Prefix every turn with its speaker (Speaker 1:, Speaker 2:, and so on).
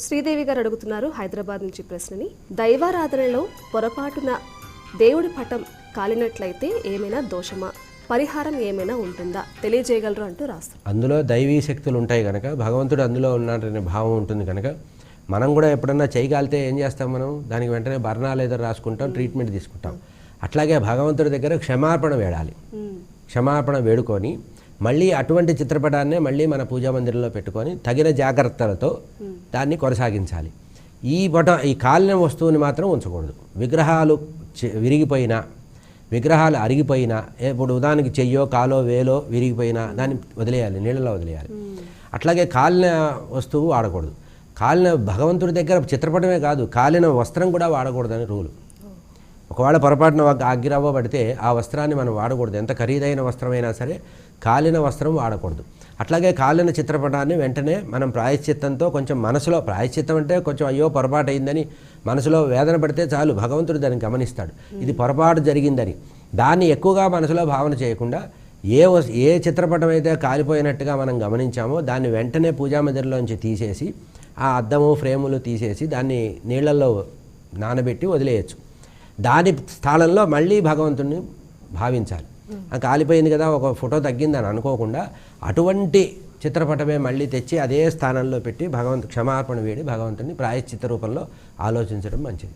Speaker 1: శ్రీదేవి గారు అడుగుతున్నారు హైదరాబాద్ నుంచి ప్రశ్నని. దైవారాధనలో పొరపాటున దేవుడి పటం కాలినట్లయితే ఏమైనా దోషమా? పరిహారం ఏమైనా ఉంటుందా? తెలియజేయగలరు అంటూ రాస్తారు.
Speaker 2: అందులో దైవీ శక్తులు ఉంటాయి కనుక భగవంతుడు అందులో ఉన్నాడనే భావం ఉంటుంది కనుక మనం కూడా ఎప్పుడన్నా చేయగలితే ఏం చేస్తాం మనం? దానికి వెంటనే బర్ణాలు ఏదో రాసుకుంటాం ట్రీట్మెంట్ తీసుకుంటాం. అట్లాగే భగవంతుడి దగ్గర క్షమాపణ వేడాలి. క్షమాపణ వేడుకొని మళ్ళీ అటువంటి చిత్రపటాన్నే మళ్ళీ మన పూజా మందిరంలో పెట్టుకొని తగిన జాగ్రత్తలతో దాన్ని కొనసాగించాలి. ఈ పట ఈ కాలిన వస్తువుని మాత్రం ఉంచకూడదు. విగ్రహాలు విరిగిపోయినా విగ్రహాలు అరిగిపోయినా ఇప్పుడు ఉదాహరణకి చెయ్యో కాలో వేలో విరిగిపోయినా దాన్ని వదిలేయాలి నీళ్ళలో వదిలేయాలి. అట్లాగే కాలిన వస్తువు వాడకూడదు. కాలిన భగవంతుడి దగ్గర చిత్రపటమే కాదు కాలిన వస్త్రం కూడా వాడకూడదని రూలు. ఒకవేళ పొరపాటున ఒక అగ్గిరవ్వ పడితే ఆ వస్త్రాన్ని మనం వాడకూడదు. ఎంత ఖరీదైన వస్త్రమైనా సరే కాలిన వస్త్రం వాడకూడదు. అట్లాగే కాలిన చిత్రపటాన్ని వెంటనే మనం ప్రాయశ్చిత్తంతో కొంచెం మనసులో ప్రాయశ్చిత్తం అంటే కొంచెం అయ్యో పొరపాటు అయిందని మనసులో వేదన పడితే చాలు భగవంతుడు దాన్ని గమనిస్తాడు. ఇది పొరపాటు జరిగిందని. దాన్ని ఎక్కువగా మనసులో భావన చేయకుండా ఏ ఏ చిత్రపటం అయితే కాలిపోయినట్టుగా మనం గమనించామో దాన్ని వెంటనే పూజామందిరంలోంచి తీసేసి ఆ అద్దము ఫ్రేములు తీసేసి దాన్ని నీళ్ళలో నానబెట్టి వదిలేయచ్చు. దాని స్థానంలో మళ్ళీ భగవంతుడిని భావించాలి. కాలిపోయింది కదా ఒక ఫోటో తగ్గిందని అనుకోకుండా అటువంటి చిత్రపటమే మళ్ళీ తెచ్చి అదే స్థానంలో పెట్టి భగవంతు క్షమార్పణ వేడి భగవంతుని ప్రాయశ్చిత్త రూపంలో ఆలోచించడం మంచిది.